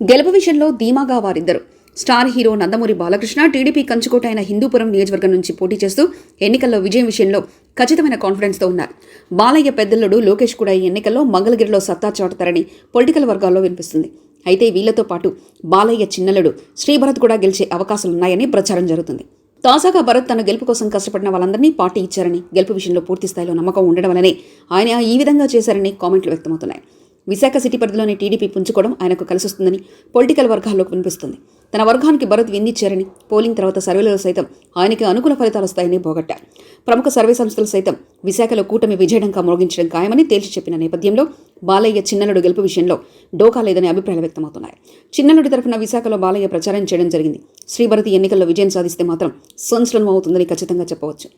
గెలుపు విషయంలో ధీమాగా వారిద్దరు. Star hero Nandamuri Balakrishna TDP కంచుకోట అయిన హిందూపురం నియోజకవర్గం నుంచి పోటీ చేస్తూ ఎన్నికల్లో విజయం విషయంలో ఖచ్చితమైన కాన్ఫిడెన్స్తో ఉన్నారు. బాలయ్య పెద్దల్లుడు లోకేష్ కూడా ఈ ఎన్నికల్లో మంగళగిరిలో సత్తా చాటుతారని పొలిటికల్ వర్గాల్లో వినిపిస్తుంది. అయితే వీళ్ళతో పాటు బాలయ్య చిన్నలుడు శ్రీభరత్ కూడా గెలిచే అవకాశాలున్నాయని ప్రచారం జరుగుతుంది. తాజాగా భరత్ తన గెలుపు కోసం కష్టపడిన వాళ్ళందరినీ పార్టీ ఇచ్చారని గెలుపు విషయంలో పూర్తి స్థాయిలో నమ్మకం ఉండడం వల్లనే ఆయన ఈ విధంగా చేశారని కామెంట్లు వ్యక్తమవుతున్నాయి. విశాఖ సిటీ పరిధిలోని టీడీపీ పుంజుకోవడం ఆయనకు కలిసొస్తుందని పొలిటికల్ వర్గాల్లో వినిపిస్తుంది. తన వర్గానికి భరత్ విందిచ్చారని పోలింగ్ తర్వాత సర్వేలలో సైతం ఆయనకి అనుకూల ఫలితాలు వస్తాయని పోగొట్టారు ప్రముఖ సర్వే సంస్థలు సైతం విశాఖలో కూటమి విజయడంగా మోగించడం ఖాయమని తేల్చి చెప్పిన నేపథ్యంలో బాలయ్య చిన్నలుడు గెలుపు విషయంలో డోకా లేదని అభిప్రాయాలు వ్యక్తమవుతున్నాయి. చిన్నలుడి తరఫున విశాఖలో బాలయ్య ప్రచారం చేయడం జరిగింది. శ్రీభరతి ఎన్నికల్లో విజయం సాధిస్తే మాత్రం సంచలనం అవుతుందని ఖచ్చితంగా చెప్పవచ్చు.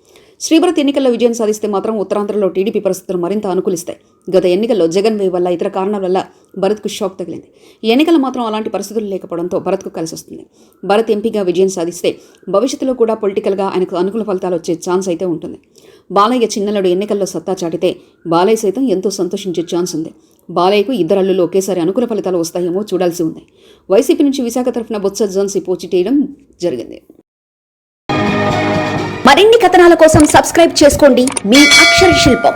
శ్రీభరత్ ఎన్నికల్లో విజయం సాధిస్తే మాత్రం ఉత్తరాంధ్రలో టీడీపీ పరిస్థితులు మరింత అనుకూలిస్తాయి. గత ఎన్నికల్లో జగన్ వే వల్ల ఇతర కారణాల వల్ల భరత్కు షాక్ తగిలింది. ఈ మాత్రం అలాంటి పరిస్థితులు లేకపోవడంతో భరత్కు కలిసి వస్తుంది. భరత్ ఎంపీగా విజయం సాధిస్తే భవిష్యత్తులో కూడా పొలిటికల్గా ఆయనకు అనుకూల ఫలితాలు వచ్చే ఛాన్స్ అయితే ఉంటుంది. బాలయ్య చిన్నలుడు ఎన్నికల్లో సత్తా చాటితే బాలయ్య సైతం ఎంతో సంతోషించే ఛాన్స్ ఉంది. బాలయ్యకు ఇద్దరు అల్లులు ఒకేసారి అనుకూల ఫలితాలు వస్తాయేమో చూడాల్సి ఉంది. వైసీపీ నుంచి విశాఖ తరఫున బొత్స జోన్సీ పోటీ చేయడం జరిగింది. మరిన్ని కథనాల కోసం సబ్స్క్రైబ్ చేసుకోండి. మీ అక్షర శిల్పం.